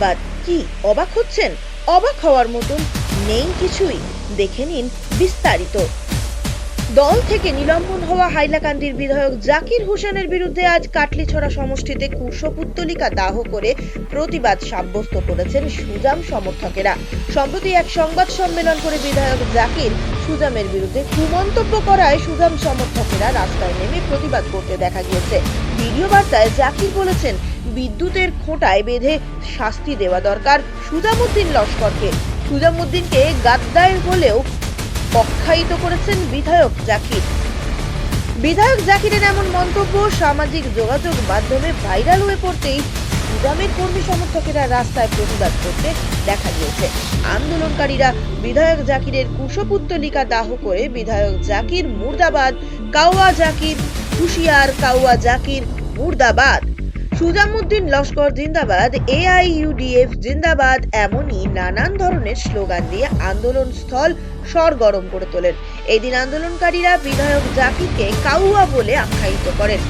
কাওয়া কি, অবাক হচ্ছেন? অবাক হওয়ার মতন নেই কিছুই। দেখে নিন বিস্তারিত। দল থেকে নিলম্বন হওয়া হাইলাকান্দির বিধায়ক জাকির হোসেনের বিরুদ্ধে আজ কাটলিছড়া সমষ্টিতে কুশপুত্তলিকা দাহ করে প্রতিবাদ সাব্যস্ত করেছেন সুজাম সমর্থকেরা। সম্প্রতি এক সংবাদ সম্মেলন করে বিধায়ক জাকির সুজামের বিরুদ্ধে কুমন্তব্য করায় সুজাম সমর্থকেরা রাস্তায় নেমে প্রতিবাদ করতে দেখা গিয়েছে। ভিডিও বার্তায় জাকির বলেছেন বিদ্যুতের খোঁটায় বেঁধে শাস্তি দেওয়া দরকার সুজামুদ্দিন লস্করকে। সুজামুদ্দিনকে গাদ্দায় হলেও অখ্যায়িত করেছেন বিধায়ক জাকির। বিধায়ক জাকিরের এমন মন্তব্য সামাজিক যোগাযোগ মাধ্যমে ভাইরাল হয়ে পড়তেই সুদামের কর্মী সমর্থকেরা রাস্তায় প্রতিবাদ করতে দেখা গিয়েছে। আন্দোলনকারীরা বিধায়ক জাকিরের কুশপুত্তলিকা দাহ করে বিধায়ক জাকির মুর্দাবাদ, কাওয়া জাকির, হুশিয়ার কাওয়া জাকির মুর্দাবাদ। সুজামুদ্দিন লস্কর জিন্দাবাদ, এআইইউডিএফ জিন্দাবাদ এমনই নানান ধরনের স্লোগান দিয়ে আন্দোলন স্থল সরগরম করে তোলেন। এদিন আন্দোলনকারীরা বিধায়ক জাকিরকে কাউয়া বলে আখ্যায়িত করেন।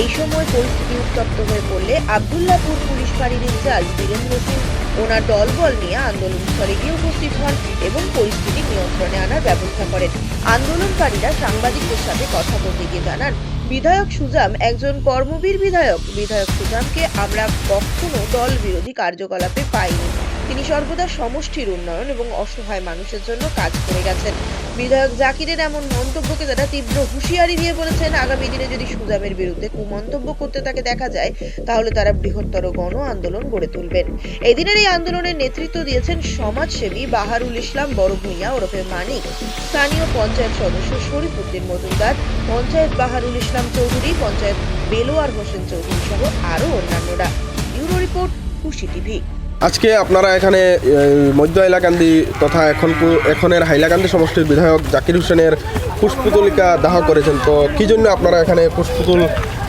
এই সময় পরিস্থিতি উত্তপ্ত হয়ে পড়লে আবদুল্লাপুর পুলিশ ফাঁড়ির ইনচার্জ বীরেন্দ্র সিং ওনার দলবল নিয়ে আন্দোলনস্থলে গিয়ে উপস্থিত হন এবং পরিস্থিতি নিয়ন্ত্রণে আনার ব্যবস্থা করেন। আন্দোলনকারীরা সাংবাদিকদের সাথে কথা বলতে গিয়ে জানান বিধায়ক সুজাম একজন কর্মবীর বিধায়ক। বিধায়ক সুজামকে আমরা কখনো দল বিরোধী কার্যকলাপে পাইনি। তিনি সর্বদা সমষ্টির উন্নয়ন এবং অসহায় মানুষের জন্য কাজ করে গেছেন। বিধায়ক জাকিরের এমন মন্তব্যকে তারা তীব্র হুঁশিয়ারি দিয়ে বলেছেন, আগামী দিনে যদি সুজামের বিরুদ্ধে কুমন্তব্য করতে তাকে দেখা যায়, তাহলে তারা বৃহত্তর গণ আন্দোলন গড়ে তুলবেন। এদিনের এই আন্দোলনের নেতৃত্ব দিয়েছেন সমাজসেবী বাহারুল ইসলাম বড় ভূঁইয়া ওরফে মানিক। স্থানীয় পঞ্চায়েত সদস্য শরীফুদ্দিন মজুমদার, পঞ্চায়েত বাহারুল ইসলাম চৌধুরী, পঞ্চায়েত বেলোয়ার হোসেন চৌধুরী সহ আরও অন্যান্যরা। Bureau report Khushi TV. আজকে আপনারা এখানে মধ্য হাইলাকান্দি তথা এখন এখনের হাইলাকান্দি সমষ্টির বিধায়ক জাকির হোসেনের পুষ্পতুলিকা দাহ করেছেন। তো কি জন্য আপনারা এখানে পুষ্পতুল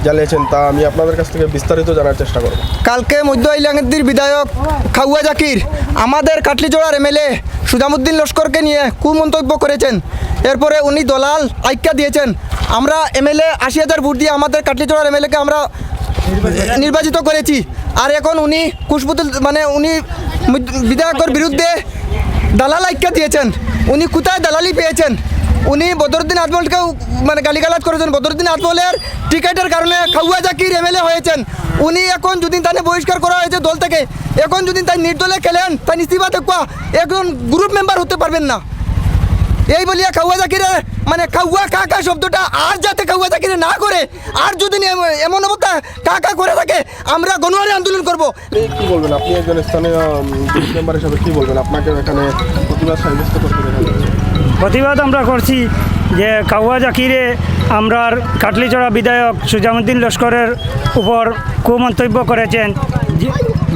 জ্বালিয়েছেন তা আমি আপনাদের কাছ থেকে বিস্তারিত জানার চেষ্টা করব। কালকে মধ্য ইলাঙ্গির বিধায়ক খাউয়া জাকির, আমাদের কাটলিচড়ার এমএলএ সুজামুদ্দিন লস্করকে নিয়ে কুমন্তব্য করেছেন। এরপরে উনি দলাল আজ্ঞা দিয়েছেন। আমরা এমএলএ আশি হাজার ভোট দিয়ে আমাদের কাটলিচড়ার এমএলএকে আমরা নির্বাচিত করেছি। আর এখন উনি কুশপুতুল মানে উনি বিধায়কের বিরুদ্ধে দালাল আজ্ঞা দিয়েছেন। উনি কোথায় দালালি পেয়েছেন? উনি বদরুদ্দিন আজমলকে মানে গালিগালাজ করেছেন। বদরুদ্দিন আজমলের টিকেটের কারণে খাউয়া জাকির এমএলএ হয়েছেন। উনি এখন যদি তাকে বহিষ্কার করা হয়েছে দল থেকে, এখন যদি তাই নির্দলে খেলেন, তাই ইস্তিফা দেখবা, একজন গ্রুপ মেম্বার হতে পারবেন না। এই বলিয়া খাওয়া জাকিরে মানে কাউয়া কাকা শব্দটা আর যাতে কাউয়া চাকরি না করে আর যদি এম- এমন অবস্থা কাকা করে থাকে আমরা গণহারে আন্দোলন করব। কি বলবেন আপনি একজন স্থানীয় মেম্বার হিসাবে কি বলবেন? আপনাকে এখানে প্রতিবাদ সাব্যস্ত করতে প্রতিবাদ আমরা করছি। যে কাউয়া জাকিরে আমরার কাটলিচড়া বিধায়ক সুজামুদ্দিন লস্করের উপর কুমন্তব্য করেছেন।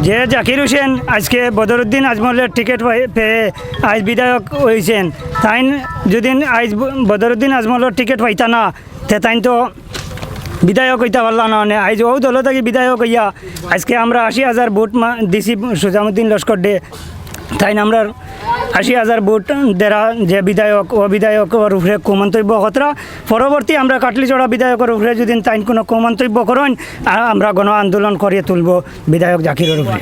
যে- জাকির হোসেন আজকে বদরুদ্দিন আজমলের টিকিট পেয়ে আজ বিধায়ক হয়েছেন তাইন যদি আজ বদরুদ্দিন আজমলের টিকিট পাইতা না, তে তাইন তো বিধায়ক হইতে পারলাম না। আজ ও দল থাকি বিধায়ক হইয়া, আজকে আমরা আশি হাজার ভোট দিছি সুজামুদ্দিন লস্কর ডে তাই আমরা আশি হাজার ভোট দেরা যে বিধায়ক ও বিধায়কের উপরে কুমন্তব্য কতরা পরবর্তী আমরা কাটলিচড়া বিধায়কের উপরে যদি তাই কোনো কুমন্তব্য করেন আমরা গণ আন্দোলন করিয়ে তুলব বিধায়ক জাকিরের উপরে।